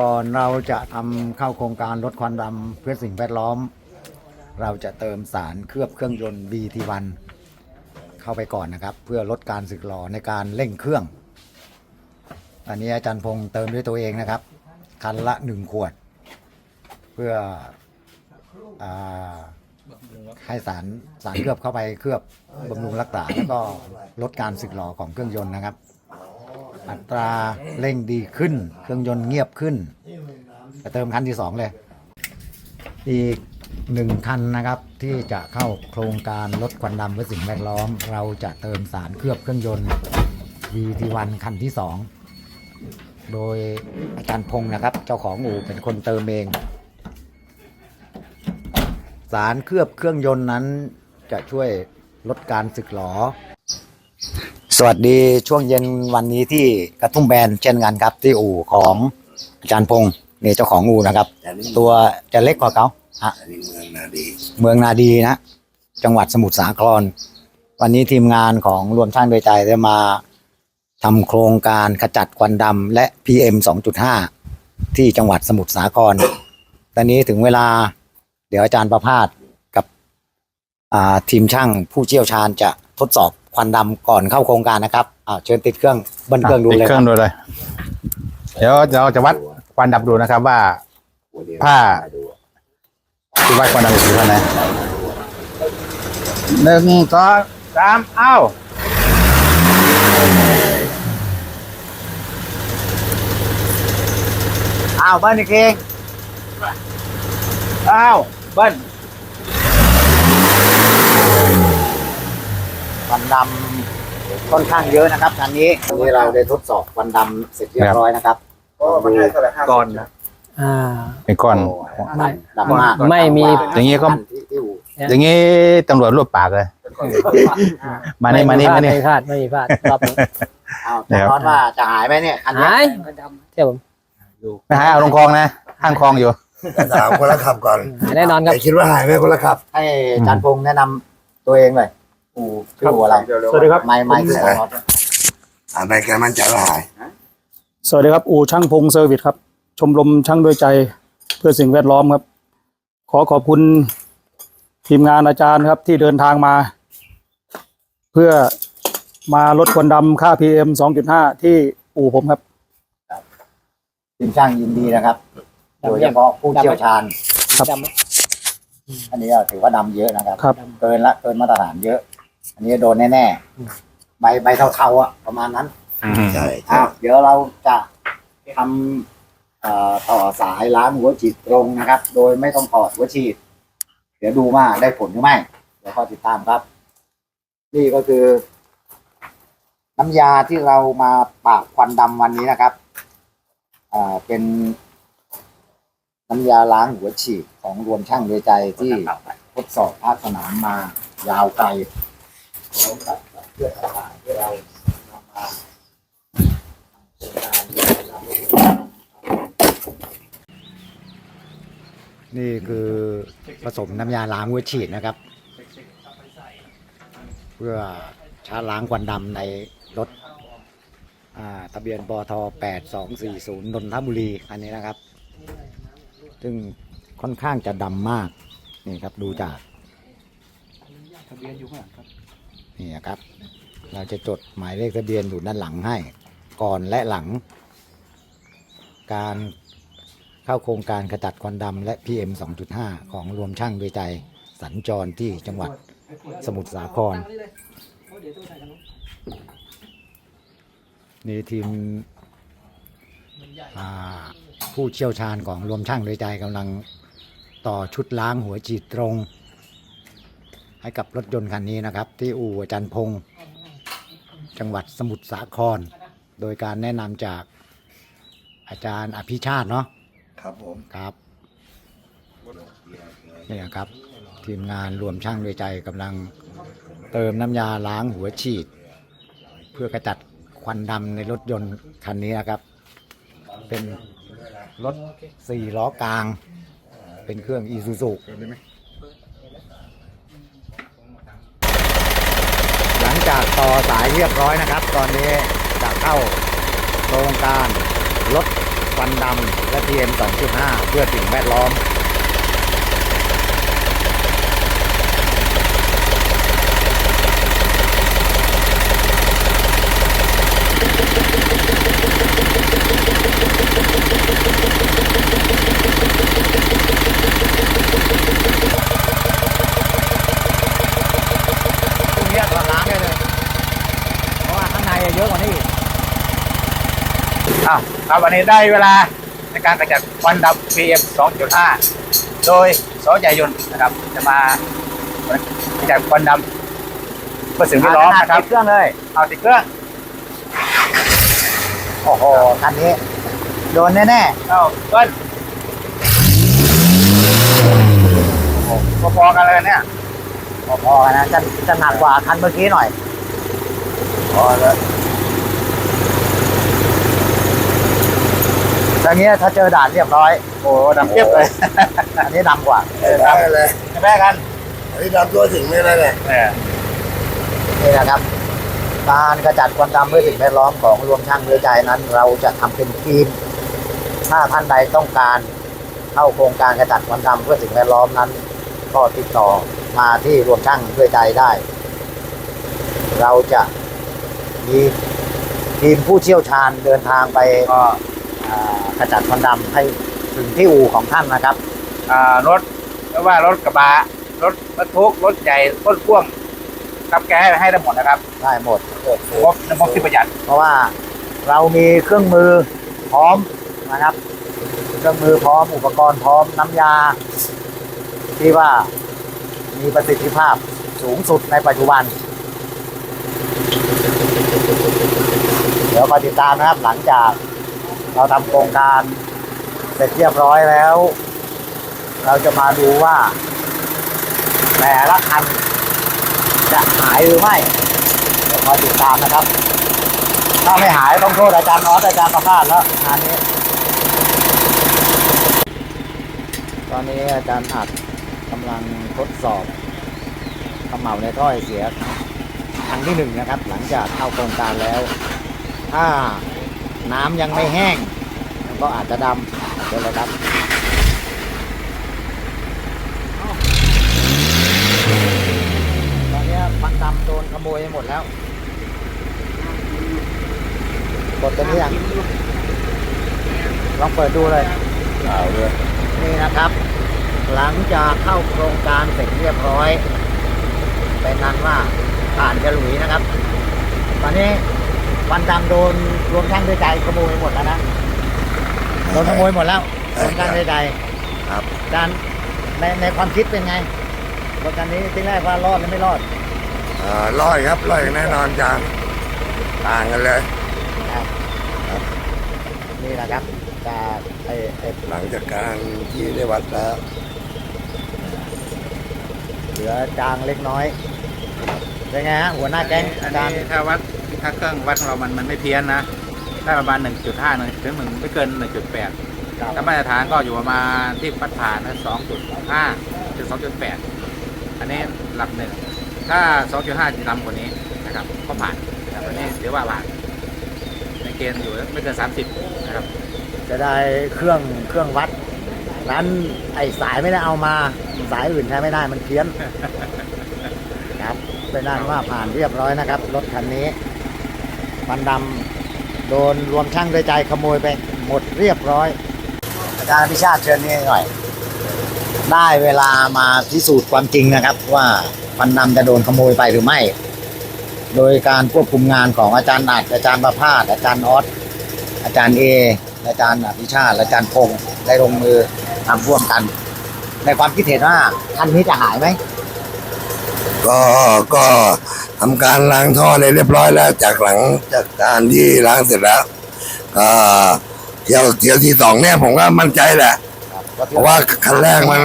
ก่อนเราจะทำเข้าโครงการลดควันดำเพื่อสิ่งแวดล้อม เราจะเติมสารเคลือบเครื่องยนต์ BT1 เข้าไปก่อนนะครับ เพื่อลดการสึกหรอในการเร่งเครื่อง อันนี้อาจารย์พงษ์เติมด้วยตัวเองนะครับ คันละหนึ่งขวด เพื่ออให้สารสารเคลือบเข้าไปเคลือบบำรุงรักษาแล้วก็ลดการสึกหรอของเครื่องยนต์นะครับ อัตราเร่งดีขึ้น เครื่องยนต์เงียบขึ้นจะเติมคันที่สองเลย อีกหนึ่งคันนะครับที่จะเข้าโครงการลดควันดำเพื่อสิ่งแวดล้อม เราจะเติมสารเคลือบเครื่องยนต์ VT1 คันที่สองโดยอาจารย์พงศ์นะครับ เจ้าของอู่เป็นคนเติมเอง สารเคลือบเครื่องยนต์นั้นจะช่วยลดการสึกหรอ วัสดีช่วงเย็นวันนี้ที่กระทุ่มแบนเช่นกันครับที่อู่ของอาจารย์พงศ์นี่เจ้าของอู่นะครับแต่นี่ตัวจะเล็กกว่าเขาฮะอันนี้เมืองนาดี เมืองนาดีนะ จังหวัดสมุทรสาคร วันนี้ทีมงานของรวมช่างโดยใจได้มาทำโครงการขจัดควันดำและ PM 2.5 ที่จังหวัดสมุทรสาคร ตอนนี้ถึงเวลาเดี๋ยวอาจารย์ประพาสกับอ่าทีมช่างผู้เชี่ยวชาญจะทดสอบ ควันดำก่อนเข้าโครงการนะครับอ่าเชิญติดเครื่องเบิ้ลเครื่องดูติดเลยเคครื่รัอบงดูเลย เดี๋ยวเราจะวัดควันดับดูนะครับว่าหัวเดียวผ้ามาดูที่วัดควันดับอยู่ที่เท่าไหร่หนึ่งสองสามเอ้าอ้าวเบิ้ลอีกทีอ้าวเบิ้ล วันดำค่อนข้างเยอะนะครับคันนี้วันนี้เราได้ทดสอบควันดำเสร็จเรียบร้อยนะครับก่อนนะอ่าเป็นก้อนโอ้ดำดำมากไม่มี อย่างนี้ก็ ที่ที่อู่อย่างนี้ตำรวจรวบปากเลย มานี่มานี่มานี่ไม่พลาดไม่มีพลาดรอบนี้อ้าวจะร้อนว่าจะหายไหมเนี่ยคันนี้หายเชื่อผมไม่หายเอาลงคลองนะข้างคลองอยู่ ถามคนละขับก่อนหายแน่นอนครับ แต่คิดว่าหายไหมคนละขับ ให้อาจารย์พงษ์แนะนำตัวเองหน่อย อู่ชื่ออู่อะไรสวัสดีครับ ไม่ไม่คือของรถอ่านไปแกมั่นใจว่าหาย สวัสดีครับ อู่ช่างพงเซอร์วิสครับ ชมรมช่างด้วยใจเพื่อสิ่งแวดล้อมครับ ขอขอบคุณทีมงานอาจารย์ครับ ที่เดินทางมา เพื่อมาลดควันดำค่า PM 2.5 ที่อู่ผมครับทีมช่างยินดีนะครับ โดยเฉพาะผู้เชี่ยวชาญ ครับดำไหมอันนี้ก็ถือว่าดำเยอะนะครับ ครับ เกินละเกินมาตรฐานเยอะ อันนี้โดนแน่ๆใบใบเทาๆอะประมาณนั้นใช่อ้าวเดี๋ยวเราจะทำเอ่อต่อสายล้างหัวฉีดตรงนะครับ โดยไม่ต้องถอดหัวฉีด เดี๋ยวดูว่าได้ผลหรือไม่เดี๋ยวคอยติดตามครับ นี่ก็คือ น้ำยาที่เรามาปราบควันดำวันนี้นะครับอ่าเป็นน้ำยาล้างหัวฉีดของรวมช่างโดยใจที่ทดสอบภาคสนามมายาวไกล พร้อมกับเพื่อต่างๆที่เรานำมานี่คือผสมน้ำยาล้างหัวฉีดนะครับ เพื่อชาล้างควันดำในรถอ่าทะเบียนบท8240นนทบุรีอันนี้นะครับ ซึ่งค่อนข้างจะดำมาก นี่ครับดูจาก ทะเบียนี่ นะครับ เราจะจดหมายเลขทะเบียนอยู่ด้านหลังให้ ก่อนและหลัง การเข้าโครงการขจัดควันดำและ PM 2.5 ของรวมช่างด้วยใจสัญจรที่จังหวัดสมุทรสาคร นี่ทีมผู้เชี่ยวชาญของรวมช่างด้วยใจกำลังต่อชุดล้างหัวฉีดตรง ให้กับรถยนต์คันนี้นะครับ ที่อู่อาจารย์พงศ์จังหวัดสมุทรสาคร โดยการแนะนำจากอาจารย์อภิชาติเนาะครับผมครับนี่ครับ ทีมงานรวมช่างด้วยใจกำลังเติมน้ำยาล้างหัวฉีด เพื่อกระจัดควันดำในรถยนต์คันนี้นะครับ เป็นรถสี่ล้อกลาง เป็นเครื่องอีซูซุหลังจากต่ อสายเรียบร้อยนะครับ ตอนนี้จะเข้าโครงการลดควันดำและ PM 2.5 เพื่อสิ่งแวดล้อมพรุ่งนี้ถอดล้างได้เลย เพราะว่าข้างใน เยอะกว่านี้อีกอ้าวครับวันนี้ได้เวลาในการกำจัดควันดำ PM 2.5 โดยสจยนต์นะครับ จะมากำจัดควันดำเพื่อสิ่งแวดล้อมนะครับติดเครื่องเลยเอาติดเครื่อง โอ้โหคันนี้ โดนแน่เอาเบิ้ลโอ้โหพอๆกันเลยเนี่ยๆพอๆกันนะจะจะหนักกว่าคันเมื่อกี้หน่อยพอเลย อย่างเงี้ยถ้าเจอด่านเรียบร้อย โอ้โหดำเปียบเลย อันนี้ดำกว่าได้เลยจะแม่กันไอ้ดำตัวถึงไม่ได้เลยเออนี่นะครับการกระจัดควันดำเพื่อสิ่งแวดล้อมของรวมช่างด้วยใจนั้น เราจะทำเป็นทีมถ้าท่านใดต้องการเข้าโครงการกระจัดควันดำเพื่อสิ่งแวดล้อมนั้น ก็ติดต่อมาที่รวมช่างด้วยใจได้ เราจะมีทีมผู้เชี่ยวชาญเดินทางไป ก็อ่ากระจัดควันดำให้ถึงที่อู่ของท่านนะครับอ่ารถไม่ว่ารถกระบะรถบรรทุกรถใหญ่รถพ่วงรับแก้ให้ได้หมดนะครับได้หมดงบงบที่ประหยัด เพราะว่าเรามีเครื่องมือพร้อมนะครับ เครื่องมือพร้อมอุปกรณ์พร้อมน้ำยา ที่ว่ามีประสิทธิภาพสูงสุดในปัจจุบัน เดี๋ยวมาติดตามนะครับหลังจาก เราทำโครงการเสร็จเรียบร้อยแล้ว เราจะมาดูว่า แต่ละคันจะหายหรือไม่เดี๋ยวมาติดตามนะครับ ถ้าไม่หายต้องโทษอาจารย์ออสอาจารย์ประภาสแล้วงานนี้ ตอนนี้อาจารย์อัดกำลังทดสอบขมเหลาในถ้อยเสียครั้งที่หนึ่งนะครับ หลังจากเข้าโครงการแล้ว ถ้า น้ำยังไม่แห้งมันก็อาจจะดำเดี๋ยวเลยครับตอนนี้ควันดำโดนขโมยไปหมดแล้วกดตัวนี้ยังลองเปิดดูเลยเอาเลยนี่นะครับ หลังจากเข้าโครงการเสร็จเรียบร้อย เป็นนั้นว่าผ่านฉลุยนะครับ ตอนนี้ค วันดำโดนรวมช่างด้วยใจขโมยหมดแล้วนะโดนขโมยหมดแล้วรวมช่างด้วยใจครับอาจารย์ในในความคิดเป็นไงรถคันนี้ที่แรกว่ารอดหรือไม่รอดอ่าร้อยครับร้อยแน่นอนจานต่างกันเลยครับ นี่นะครับจากไอ้ไอ้หลังจากการที่ได้วัดแล้วเหลือจางเล็กน้อยเป็นไงฮะหัวหน้าแก๊งอัอานจารย์นี้ถ้าวัด ถ้าเครื่องวัดของเรามันมันไม่เพี้ยนนะได้ประมาณ 1.5นึงถึงหนึ่งไม่เกิน 1.8ครับถ้ามาตรฐานก็อยู่ประมาณที่พัดผ่านนะ2.5ถึง2.8 อันนี้หลักหนึ่งถ้า 2.5จะต่ำกว่านี้นะครับ ก็ผ่านนะครับอันนี้ถือว่าผ่านในเกณฑ์อยู่ไม่เกิน 30 นะครับ จะได้เครื่องเครื่องวัดร้านไอ้สายไม่ได้เอามาสายอื่นใช้ไม่ได้มันเพี้ยนครับเป็นนั่นว่าผ่านเรียบร้อยนะครับรถคันนี้ ฟันดำโดนรวมช่างด้วยใจขโมยไปหมดเรียบร้อย อาจารย์พิชาติเชิญนี่หน่อย ได้เวลามาพิสูจน์ความจริงนะครับ ว่าฟันดำจะโดนขโมยไปหรือไม่ โดยการควบคุมงานของอาจารย์อัดอาจารย์ประภาสอาจารย์ออสอาจารย์เออาจารย์อภิชาติอาจารย์พงศ์ได้ลงมือทำร่วมกัน ในความคิดเห็นว่าคันนี้จะหายไหมก็ก็ ทำการล้างท่อในเรียบร้อยแล้ว จากหลังจากการที่ล้างเสร็จแล้วก็เที่ยวเที่ยวที่สองเนี่ยผมก็มั่นใจแหละ เพราะว่าคันแรกมัน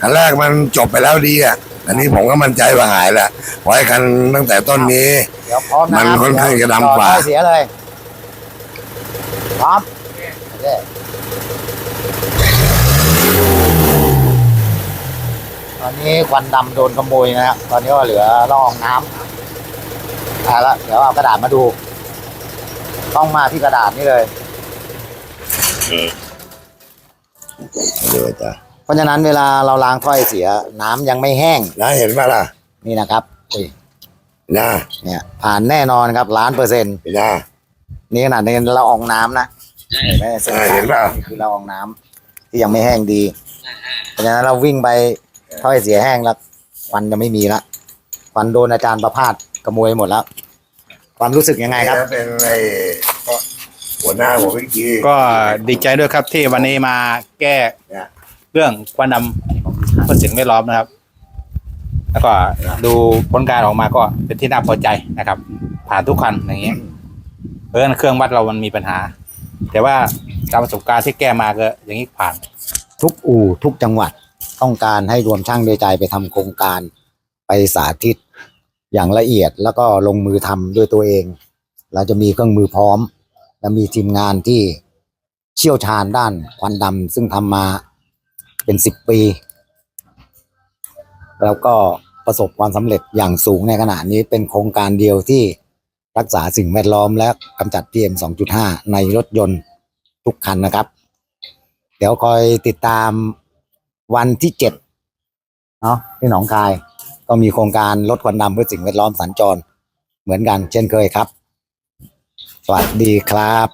คันแรกมันจบไปแล้วดีอะอันนี้ผมก็มั่นใจว่าหายแหละเพราะไอ้คันตั้งแต่ต้นนี้ เดี๋ยวพร้อมนะมันรับค่อนข้างจะดำต่อกว่าท่อเสียเลยพร้อมโอเคตอนนี้ควันดำโดนขโมยนะครับตอนนี้ก็เหลือละอองน้ำ อ่าแล้วเดี๋ยวเอากระดาษมาดู ต้องมาที่กระดาษนี่เลยเดี๋ยวจ้ะเพราะฉะนั้นเวลาเราล้างถ้อยเสีย น้ำยังไม่แห้งนะเห็นป่ะล่ะนี่นะครับอุ้ยนะเนี่ย ผ่านแน่นอนครับล้านเปอร์เซ็นต์เห็นนะนี่ขนาดนี้เราอองน้ำนะเห็นไหมเส้นอ่าเห็นเปล่านี่คือเราอองน้ำที่ยังไม่แห้งดี เพราะฉะนั้นเราวิ่งไปถ้อยเสียแห้งแล้วควันจะไม่มีละ ควันโดนอาจารย์ประพาสขโมยหมดแล้ว ความรู้สึกยังไงครับ เป็นไอ้หัวหน้าผมเมื่อกี้ก็ดีใจด้วยครับที่วันนี้มาแก้เนี่ยเรื่องควันดำเพื่อสิ่งแวดล้อมนะครับ แล้วก็ดูผลการออกมาก็เป็นที่น่าพอใจนะครับ ผ่านทุกคันอย่างเงี้ยเพราะฉะนั้นเครื่องวัดเรามันมีปัญหา แต่ว่าตามประสบการณ์ที่แก้มาก็อย่างนี้ผ่าน ทุกอู่ทุกจังหวัดต้องการให้รวมช่างด้วยใจไปทำโครงการ ไปสาธิตอย่างละเอียดแล้วก็ลงมือทำด้วยตัวเอง เราจะมีเครื่องมือพร้อม และมีทีมงานที่เชี่ยวชาญด้านควันดำซึ่งทำมาเป็นสิบปี แล้วก็ประสบความสำเร็จอย่างสูงในขณะนี้เป็นโครงการเดียวที่รักษาสิ่งแวดล้อมและกำจัด PM 2.5 ในรถยนต์ทุกคันนะครับ เดี๋ยวคอยติดตามวันที่เจ็ดเนาะที่หนองคาย ก็มีโครงการลดควันดำเพื่อสิ่งแวดล้อมสัญจร เหมือนกันเช่นเคยครับ สวัสดีครับ